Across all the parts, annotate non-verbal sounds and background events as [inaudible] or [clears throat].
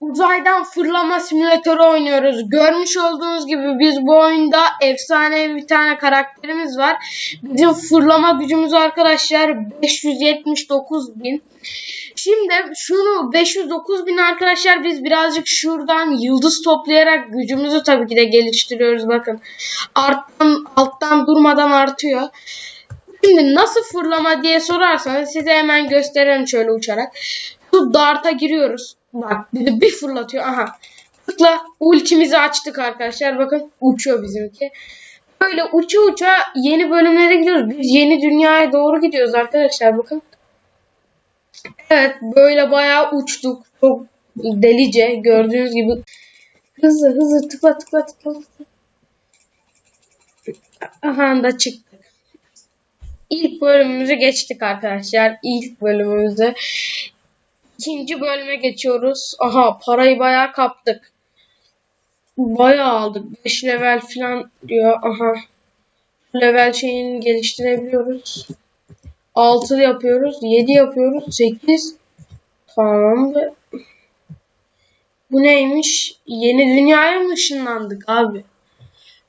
uzaydan fırlama simülatörü oynuyoruz. Görmüş olduğunuz gibi biz bu oyunda efsane bir tane karakterimiz var. Bizim fırlama gücümüz arkadaşlar 579 bin. Şimdi şunu 509 bin arkadaşlar biz birazcık şuradan yıldız toplayarak gücümüzü tabii ki de geliştiriyoruz bakın. Alttan, alttan durmadan artıyor. Şimdi nasıl fırlama diye sorarsanız size hemen gösterelim şöyle uçarak. Şu darta giriyoruz. Bak bir, de bir fırlatıyor. Aha. Tıkla ultimizi açtık arkadaşlar. Bakın uçuyor bizimki. Böyle uça uça yeni bölümlere gidiyoruz. Biz yeni dünyaya doğru gidiyoruz arkadaşlar. Bakın. Evet böyle bayağı uçtuk. Çok delice gördüğünüz gibi. Hızlı hızlı tıkla tıkla tıkla. Aha da çıktık. İlk bölümümüzü geçtik arkadaşlar. İlk bölümümüzü. İkinci bölüme geçiyoruz. Aha parayı bayağı kaptık. Bayağı aldık. 5 level falan diyor. Aha. Level şeyini geliştirebiliyoruz. 6 yapıyoruz. 7 yapıyoruz. 8. Tamam da. Bu neymiş? Yeni dünyaya mı ışınlandık abi?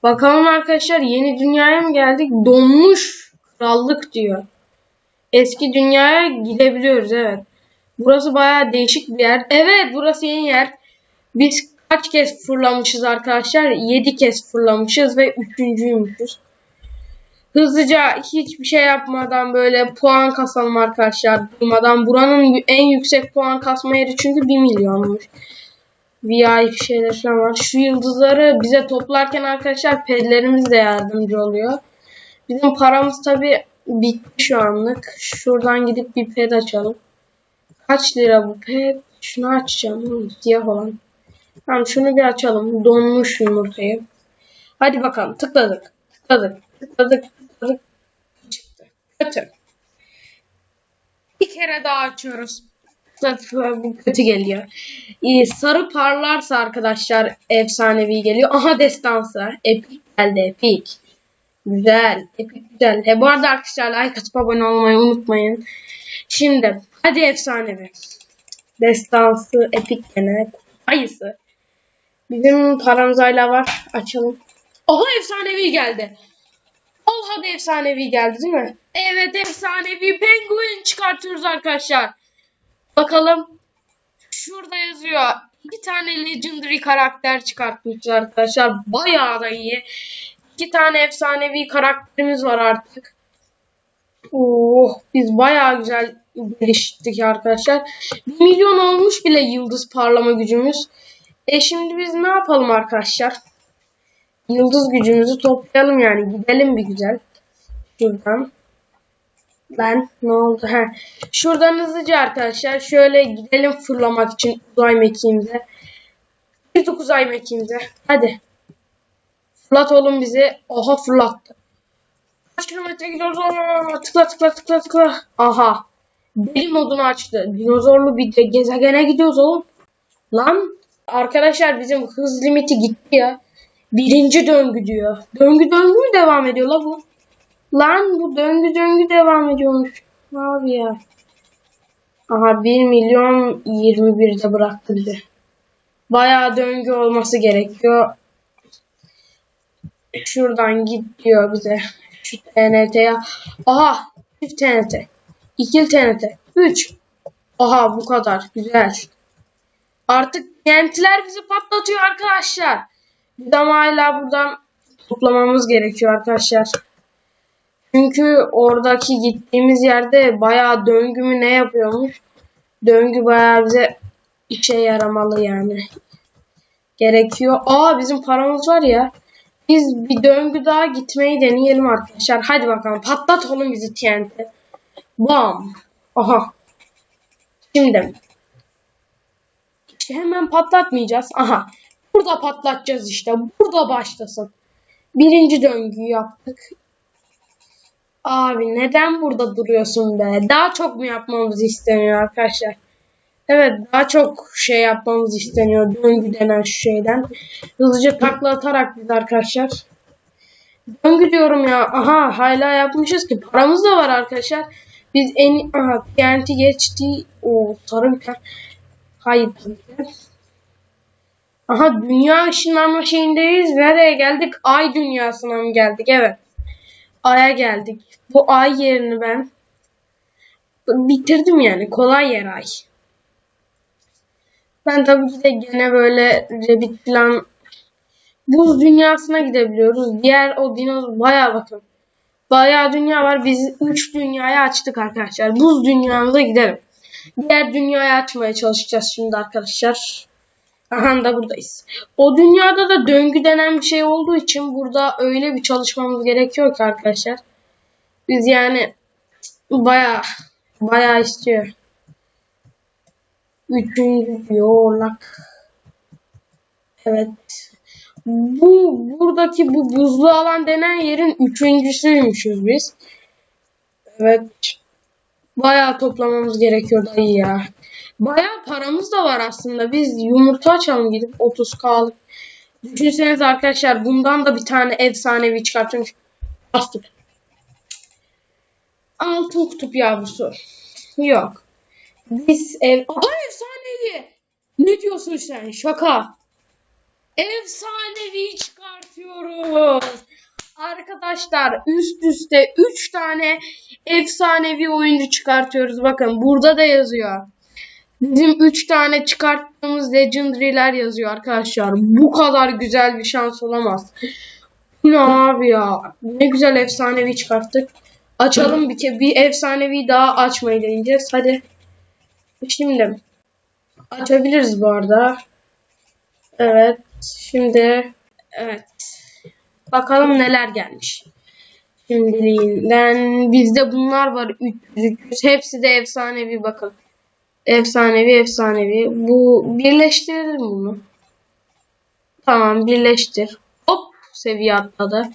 Bakalım arkadaşlar yeni dünyaya mı geldik? Donmuş krallık diyor. Eski dünyaya gidebiliyoruz evet. Burası bayağı değişik bir yer. Evet burası yeni yer. Biz kaç kez fırlamışız arkadaşlar? 7 kez fırlamışız ve üçüncüymüşüz. Hızlıca hiçbir şey yapmadan böyle puan kasalım arkadaşlar. Durmadan buranın en yüksek puan kasma yeri çünkü 1 milyonmuş. VIP şeyler falan var. Şu yıldızları bize toplarken arkadaşlar pedlerimiz de yardımcı oluyor. Bizim paramız tabi bitti şu anlık. Şuradan gidip bir ped açalım. Kaç lira bu ped? Şunu açacağım. Hı, Siyah olan. Tamam şunu bir açalım. Donmuş yumurtayı. Hadi bakalım tıkladık. Tıkladık. Tıkladık. Tıkladık. Çıktı. Kötü. Bir kere daha açıyoruz. Bu kötü geliyor. Ee, sarı parlarsa arkadaşlar efsanevi geliyor. Aha destansı. Epik geldi epik. Güzel. Epik güzel. E, bu arada arkadaşlar like atıp abone olmayı unutmayın. Şimdi hadi efsanevi. Destansı epik gene. Ayısı. Bizim paramız hala var. Açalım. Aha efsanevi geldi. Al hadi efsanevi geldi değil mi? Evet efsanevi penguin çıkartıyoruz arkadaşlar. Bakalım. Şurada yazıyor. İki tane legendary karakter çıkartmışlar arkadaşlar. Bayağı da iyi. İki tane efsanevi karakterimiz var artık. Oh, biz bayağı güzel geliştik arkadaşlar. 1 milyon olmuş bile yıldız parlama gücümüz. E şimdi biz ne yapalım arkadaşlar? Yıldız gücümüzü toplayalım yani. Gidelim bir güzel. Şuradan. Ben ne oldu? He. Şuradan hızlıca arkadaşlar şöyle gidelim fırlamak için uzay mekiğimize. Bir de uzay mekiğimize. Hadi. Fırlat oğlum bizi. Aha fırlattı. Kaç kilometre gidiyoruz? Tıkla tıkla tıkla tıkla. Aha. Deli modunu açtı. Dinozorlu bir gezegene gidiyoruz oğlum. Lan arkadaşlar bizim hız limiti gitti ya. Birinci döngü diyor. Döngü döngü mü devam ediyor la bu? Lan bu döngü döngü devam ediyormuş. Abi ya. Aha 1 milyon 21'de bıraktı bizi. Bayağı döngü olması gerekiyor. Şuradan git diyor bize. Şu TNT'ye. Aha. Çift TNT. İkili TNT. 3. Aha bu kadar. Güzel. Artık TNT'ler bizi patlatıyor arkadaşlar. Biz ama hala buradan toplamamız gerekiyor arkadaşlar. Çünkü oradaki gittiğimiz yerde bayağı döngü mü ne yapıyormuş. Döngü bayağı bize işe yaramalı yani. Gerekiyor. Aa bizim paramız var ya. Biz bir döngü daha gitmeyi deneyelim arkadaşlar. Hadi bakalım patlat oğlum bizi TNT. Bam. Aha. Şimdi. İşte hemen patlatmayacağız. Aha. Burada patlatacağız işte. Burada başlasın. Birinci döngüyü yaptık. Abi neden burada duruyorsun be? Daha çok mu yapmamızı isteniyor arkadaşlar? Evet daha çok şey yapmamız isteniyor. Döngü denen şu şeyden. Hızlıca takla atarak biz arkadaşlar. Döngü diyorum ya. Aha hala yapmışız ki. Paramız da var arkadaşlar. Biz en... Aha TNT geçti. O sarı tane. Hayır. Aha dünya ışınlanma şeyindeyiz. Nereye geldik? Ay dünyasına mı geldik? Evet. Ay'a geldik. Bu ay yerini ben bitirdim yani. Kolay yer ay. Ben tabii ki de gene böyle Rabbit falan buz dünyasına gidebiliyoruz. Diğer o dinozor bayağı bakın. Bayağı dünya var. Biz 3 dünyayı açtık arkadaşlar. Buz dünyamıza gidelim. Diğer dünyayı açmaya çalışacağız şimdi arkadaşlar. Aha da buradayız. O dünyada da döngü denen bir şey olduğu için burada öyle bir çalışmamız gerekiyor ki arkadaşlar. Biz yani bayağı bayağı istiyor. Üçüncü yuvarlak. Evet. Bu buradaki bu buzlu alan denen yerin üçüncüsüymüşüz biz. Evet. Bayağı toplamamız gerekiyor dayı ya. Bayağı paramız da var aslında. Biz yumurta açalım gidip 30k'lık. Düşünsenize arkadaşlar bundan da bir tane efsanevi çıkartmış. Bastık. Altın kutup yavrusu. Yok. Biz ev... Aha efsanevi. Ne diyorsun sen? Şaka. Efsanevi çıkartıyoruz. Arkadaşlar üst üste 3 tane efsanevi oyuncu çıkartıyoruz. Bakın burada da yazıyor. Bizim 3 tane çıkarttığımız legendary'ler yazıyor arkadaşlar. Bu kadar güzel bir şans olamaz. Bu ne abi ya? Ne güzel efsanevi çıkarttık. Açalım bir kere. Bir efsanevi daha açmayı deneyeceğiz. Hadi. Şimdi açabiliriz bu arada. Evet. Şimdi evet. Bakalım neler gelmiş. Şimdiliğinden bizde bunlar var 300 300 hepsi de efsanevi bakın. Efsanevi efsanevi. Bu birleştirelim bunu. Tamam birleştir. Hop seviye atladı.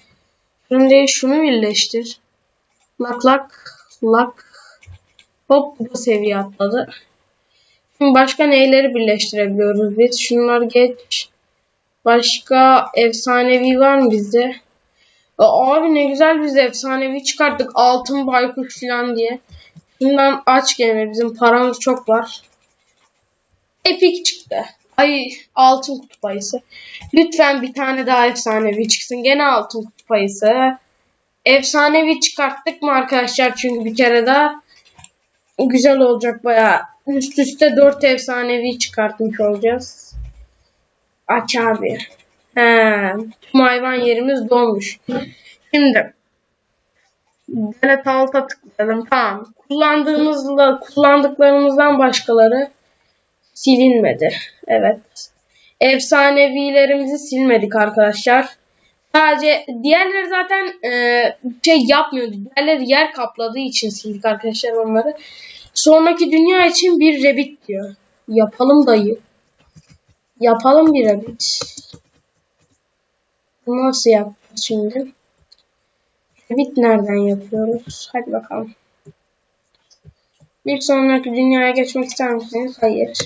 Şimdi şunu birleştir. Lak lak lak. Hop bu seviye atladı. Şimdi başka neyleri birleştirebiliyoruz biz? Şunlar geç. Başka efsanevi var mı bizde? Aa, abi ne güzel biz efsanevi çıkarttık. Altın baykuş falan diye. Bundan aç gene bizim paramız çok var. Epic çıktı. Ay altın kutu payısı. Lütfen bir tane daha efsanevi çıksın. Gene altın kutu payısı. Efsanevi çıkarttık mı arkadaşlar? Çünkü bir kere daha güzel olacak bayağı. Üst üste 4 efsanevi çıkartmış olacağız. Aç abi. He, hayvan yerimiz dolmuş. Şimdi Delete alta tıklayalım. Tamam. Kullandığımızla kullandıklarımızdan başkaları silinmedi. Evet. Efsanevilerimizi silmedik arkadaşlar. Sadece diğerleri zaten e, şey yapmıyordu. Diğerleri yer kapladığı için sildik arkadaşlar onları. Sonraki dünya için bir Rabbit diyor. Yapalım dayı. Yapalım bir Rabbit. Nasıl yapacağız şimdi? Rabbit nereden yapıyoruz? Hadi bakalım. Bir sonraki dünyaya geçmek ister misiniz? Hayır.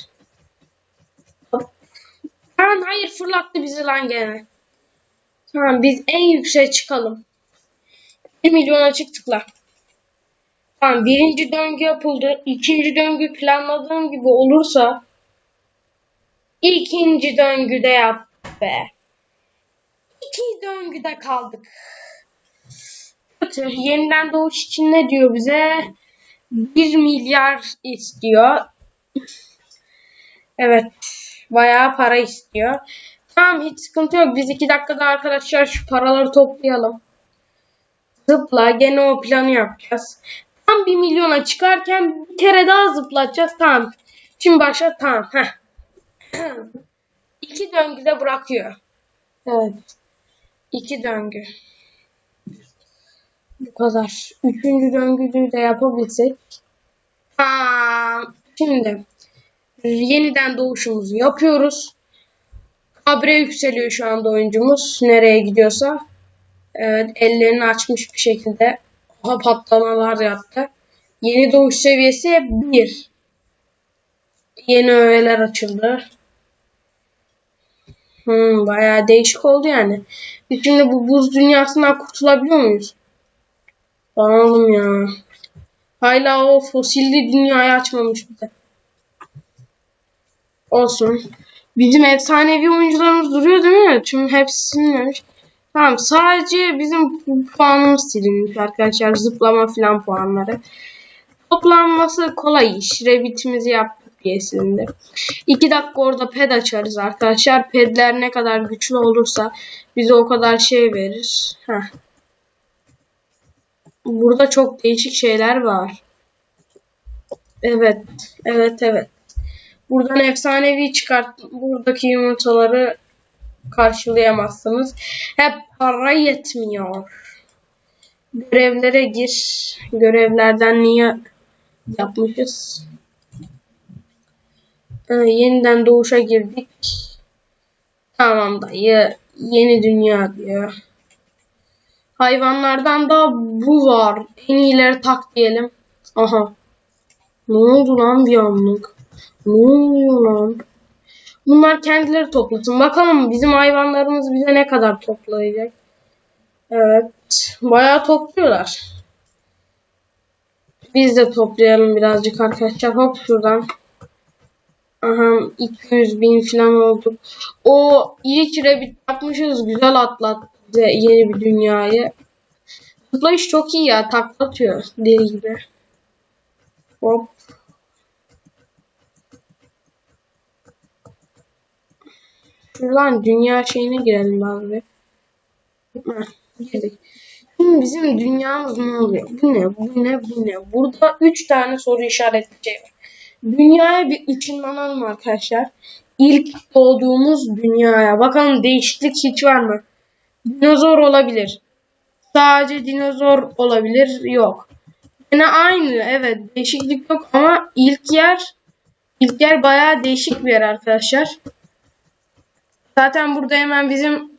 Lan hayır fırlattı bizi lan gene. Tamam biz en yükseğe çıkalım. 1 milyona çıktık lan. Tamam birinci döngü yapıldı. İkinci döngü planladığım gibi olursa ikinci döngüde yaptık be. İki döngüde kaldık. Yeniden doğuş için ne diyor bize? 1 milyar istiyor. Evet. Bayağı para istiyor. Tamam hiç sıkıntı yok. Biz iki dakikada arkadaşlar şu paraları toplayalım. Zıpla. Gene o planı yapacağız. Tam 1 milyona çıkarken bir kere daha zıplatacağız. Tamam. Şimdi başla. Tamam. Heh. [clears throat] İki döngüde bırakıyor. Evet. İki döngü. Bu kadar. Üçüncü döngüyü de yapabilsek. Ha, şimdi yeniden doğuşumuzu yapıyoruz. Kabre yükseliyor şu anda oyuncumuz. Nereye gidiyorsa. Evet, ellerini açmış bir şekilde. Aha patlamalar yaptı. Yeni doğuş seviyesi 1. Yeni öğeler açıldı. Hmm, bayağı değişik oldu yani. Biz şimdi bu buz dünyasından kurtulabiliyor muyuz? Banalım ya. Hala o fosilli dünyayı açmamış bize. Olsun. Bizim efsanevi oyuncularımız duruyor değil mi? Tüm hepsi silinmemiş. Tamam sadece bizim puanımız silinmiş arkadaşlar. Zıplama falan puanları. Toplanması kolay iş. Revitimizi yaptık silindi. 2 dakika orada ped açarız arkadaşlar. Pedler ne kadar güçlü olursa bize o kadar şey verir. Heh. Burada çok değişik şeyler var. Evet. Evet evet. Buradan efsanevi çıkarttım. Buradaki yumurtaları karşılayamazsınız. Hep para yetmiyor. Görevlere gir. Görevlerden niye yapmışız? Yeniden doğuşa girdik. Tamam dayı. Yeni dünya diyor. Hayvanlardan da bu var. En iyileri tak diyelim. Aha. Ne oldu lan bir anlık? Ne oluyor lan? Bunlar kendileri toplasın. Bakalım bizim hayvanlarımız bize ne kadar toplayacak. Evet. Bayağı topluyorlar. Biz de toplayalım birazcık arkadaşlar. Hop şuradan. Aha 200 bin falan olduk. O ilk rabbit yapmışız. Güzel atlattı bize yeni bir dünyayı. Zıplayış çok iyi ya. Taklatıyor deli gibi. Hop. Şuradan dünya şeyine girelim abi. Girdik. Şimdi bizim dünyamız ne oluyor? Bu ne? Bu ne? Bu ne? Burada 3 tane soru işaretli şey var. Dünyaya bir ışınlanalım arkadaşlar. İlk doğduğumuz dünyaya. Bakalım değişiklik hiç var mı? Dinozor olabilir. Sadece dinozor olabilir. Yok. Yine aynı. Evet. Değişiklik yok ama ilk yer ilk yer bayağı değişik bir yer arkadaşlar. Zaten burada hemen bizim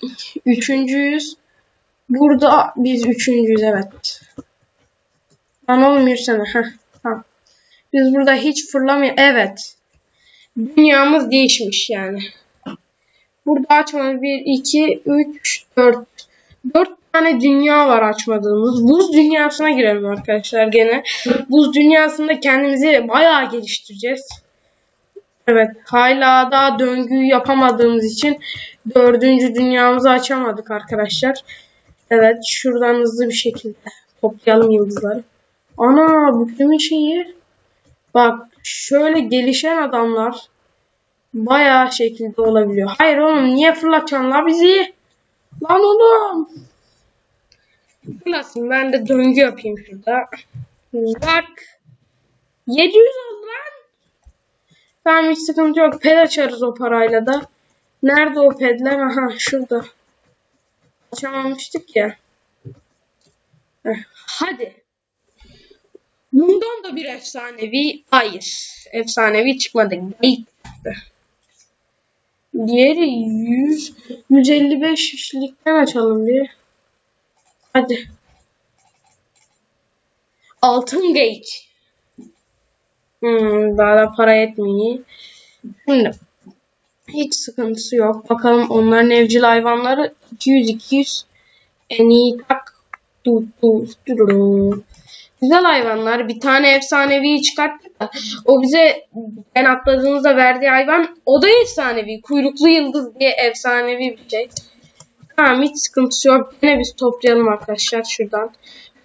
üçüncüyüz. Burada biz üçüncüyüz evet. Lan oğlum yürüsene. Heh. Biz burada hiç fırlamıyor. Evet. Dünyamız değişmiş yani. Burada açmamız 1, 2, 3, 4. 4 tane dünya var açmadığımız. Buz dünyasına girelim arkadaşlar gene. Buz dünyasında kendimizi bayağı geliştireceğiz. Evet. Hala daha döngüyü yapamadığımız için dördüncü dünyamızı açamadık arkadaşlar. Evet. Şuradan hızlı bir şekilde toplayalım yıldızları. Ana bu kimin şeyi? Bak şöyle gelişen adamlar bayağı şekilde olabiliyor. Hayır oğlum niye fırlatıyorsun la bizi? Lan oğlum. Fırlasın ben de döngü yapayım şurada. Bak. 700 oldu lan. Tamam hiç sıkıntı yok. Ped açarız o parayla da. Nerede o pedler? Aha şurada. Açamamıştık ya. Heh, hadi. Bundan da bir efsanevi. Hayır. Efsanevi çıkmadı. Geyik. Diğeri 100, 155'likten açalım bir. Hadi. Altın geyik. Hmm, daha da para yetmiyor. Şimdi hiç sıkıntısı yok. Bakalım onların evcil hayvanları 200 200 en iyi tak. Du, du, du, du. Güzel hayvanlar. Bir tane efsanevi çıkarttık da o bize ben atladığımızda verdiği hayvan o da efsanevi. Kuyruklu yıldız diye efsanevi bir şey. Tamam hiç sıkıntısı yok. Yine biz toplayalım arkadaşlar şuradan.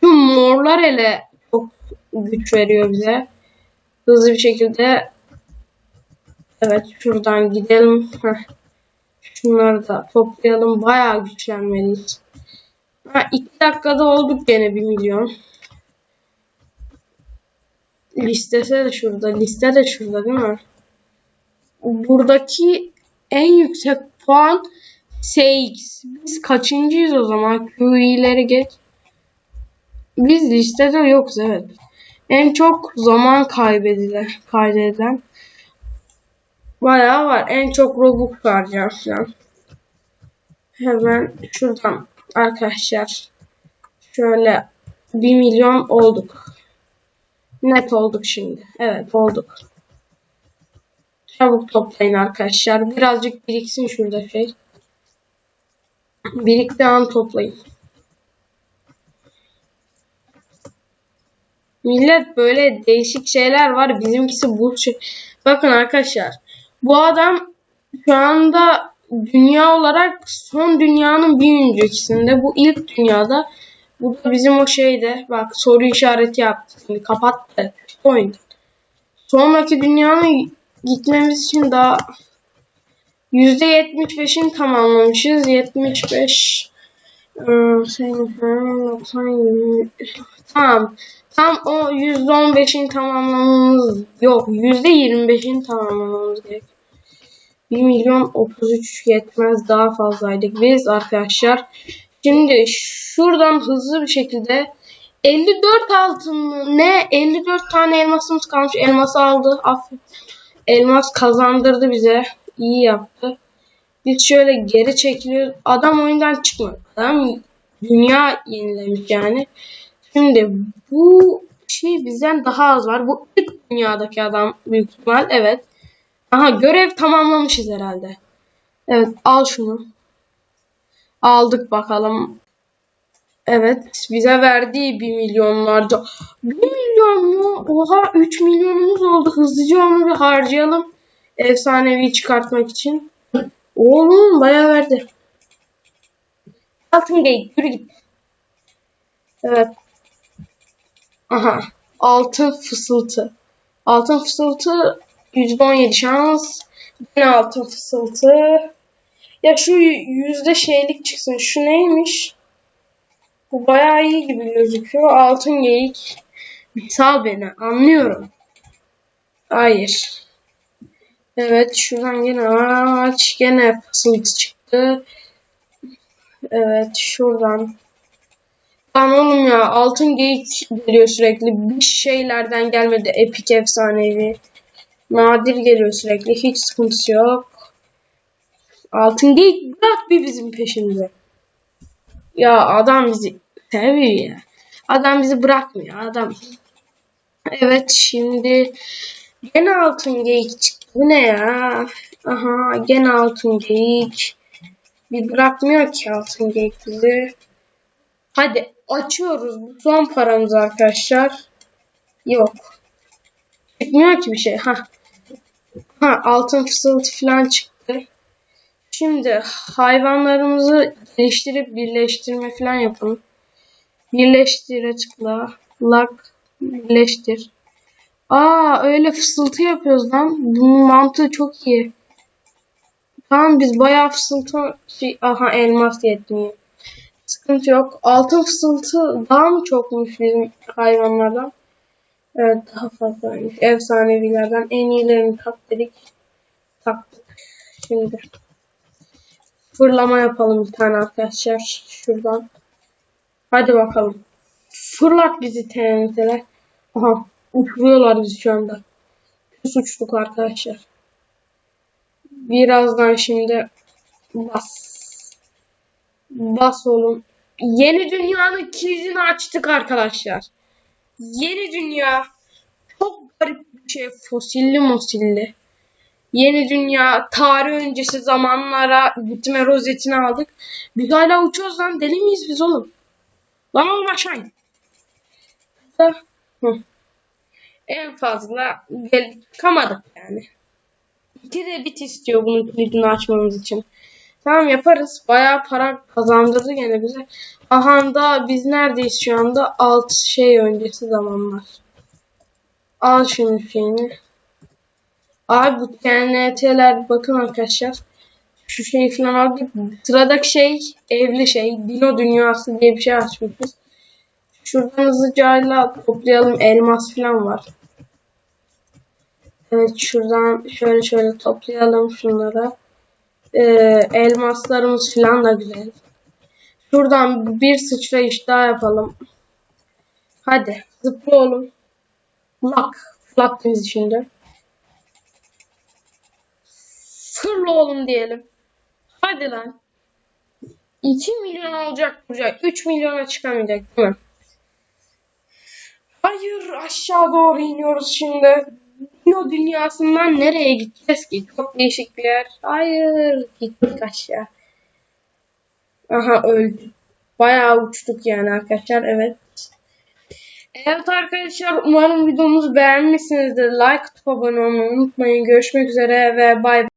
Şu morlar hele çok güç veriyor bize. Hızlı bir şekilde evet şuradan gidelim. Şunları da toplayalım. Bayağı güçlenmeliyiz. Ha, iki dakikada olduk gene bir milyon. Listesi de şurada. Liste de şurada değil mi? Buradaki en yüksek puan SX. Biz kaçıncıyız o zaman? QE'leri geç. Biz listede yokuz evet. En çok zaman kaybedilen, kaydedilen bayağı var. En çok Robux harcayan falan. Hemen şuradan arkadaşlar şöyle 1 milyon olduk. Net olduk şimdi. Evet olduk. Çabuk toplayın arkadaşlar. Birazcık biriksin şurada şey. Birikti an toplayın. Millet böyle değişik şeyler var. Bizimkisi bu. Bakın arkadaşlar. Bu adam Şu anda dünya olarak son dünyanın bir öncekisinde. Bu ilk dünyada. Bu da bizim o şeyde. Bak soru işareti yaptı. Şimdi kapattı. Oyun. Sonraki dünyanın gitmemiz için daha %75'ini tamamlamışız. 75 ıı, 90 20 Tamam. Tam o %15'ini tamamlamamız yok. %25'ini tamamlamamız gerek. 1 milyon 33 yetmez daha fazlaydık biz arkadaşlar. Şimdi şuradan hızlı bir şekilde 54 altın? Ne? 54 tane elmasımız kalmış. Elması aldı. Aferin. Elmas kazandırdı bize. İyi yaptı. Biz şöyle geri çekiliyoruz. Adam oyundan çıkmadı. Adam dünya yenilemiş yani. Şimdi bu şey bizden daha az var. Bu ilk dünyadaki adam büyük ihtimal. Evet. Aha görev tamamlamışız herhalde. Evet al şunu. Aldık bakalım. Evet bize verdiği 1 milyonlarca. 1 milyon mu? Oha 3 milyonumuz oldu. Hızlıca onu bir harcayalım. Efsanevi çıkartmak için. Oğlum bayağı verdi. Altın geyik yürü git. Evet. Aha. Altın fısıltı. Altın fısıltı %17 şans. Yine altın fısıltı. Ya şu yüzde şeylik çıksın. Şu neymiş? Bu bayağı iyi gibi gözüküyor. Altın geyik. Sal beni. Anlıyorum. Hayır. Evet şuradan gene aç. Gene fısıltı çıktı. Evet şuradan. Lan oğlum ya altın geyik geliyor sürekli. Bir şeylerden gelmedi. Epik efsanevi. Nadir geliyor sürekli. Hiç sıkıntısı yok. Altın geyik bırak bir bizim peşimize. Ya adam bizi seviyor ya. Adam bizi bırakmıyor adam. Evet şimdi gene altın geyik çıktı. Bu ne ya? Aha gene altın geyik. Bir bırakmıyor ki altın geyik bizi. Hadi açıyoruz. Bu son paramız arkadaşlar. Yok. Çıkmıyor ki bir şey. Ha. Ha altın fısıltı falan çıktı. Şimdi hayvanlarımızı geliştirip birleştirme falan yapalım. Birleştire tıkla. Lak birleştir. Aa öyle fısıltı yapıyoruz lan. Bunun mantığı çok iyi. Tamam biz bayağı fısıltı şey, aha elmas yetmiyor. Sıkıntı yok. Altın fısıltı daha mı çokmuş bizim hayvanlardan? Evet daha fazlaymış. Efsanevilerden en iyilerini tak dedik. Taktık. Şimdi fırlama yapalım bir tane arkadaşlar. Şuradan. Hadi bakalım. Fırlat bizi TNT'ler. Aha uçuruyorlar bizi şu anda. Biz uçtuk arkadaşlar. Birazdan şimdi bas. Bas oğlum. Yeni dünyanın kilidini açtık arkadaşlar. Yeni dünya. Çok garip bir şey. Fosilli mosilli. Yeni dünya. Tarih öncesi zamanlara gitme rozetini aldık. Biz hala uçuyoruz lan. Deli miyiz biz oğlum? Lan oğlum aşağı. En fazla gel çıkamadık yani. İki de bit istiyor bunun kilidini açmamız için. Tamam yaparız. Bayağı para kazandırdı gene bize. Aha da biz neredeyiz şu anda? Alt şey öncesi zamanlar. Al şunun şeyini. Abi bu TNT'ler bakın arkadaşlar. Şu şeyi falan aldık. Sıradaki şey evli şey. Dino dünyası diye bir şey açmışız. Şuradan hızlıca toplayalım. Elmas falan var. Evet şuradan şöyle şöyle toplayalım şunları. Ee, elmaslarımız falan da güzel. Şuradan bir sıçrayış daha yapalım. Hadi zıpla oğlum. Lak. Bizi şimdi. Fırla oğlum diyelim. Hadi lan. 2 milyon olacak buraya. 3 milyona çıkamayacak değil mi? Hayır aşağı doğru iniyoruz şimdi. Dino dünyasından nereye gideceğiz ki? Çok değişik bir yer. Hayır gittik aşağı. Aha öldü. Bayağı uçtuk yani arkadaşlar evet. Evet arkadaşlar umarım videomuzu beğenmişsinizdir. Like atıp abone olmayı unutmayın. Görüşmek üzere ve bay bay.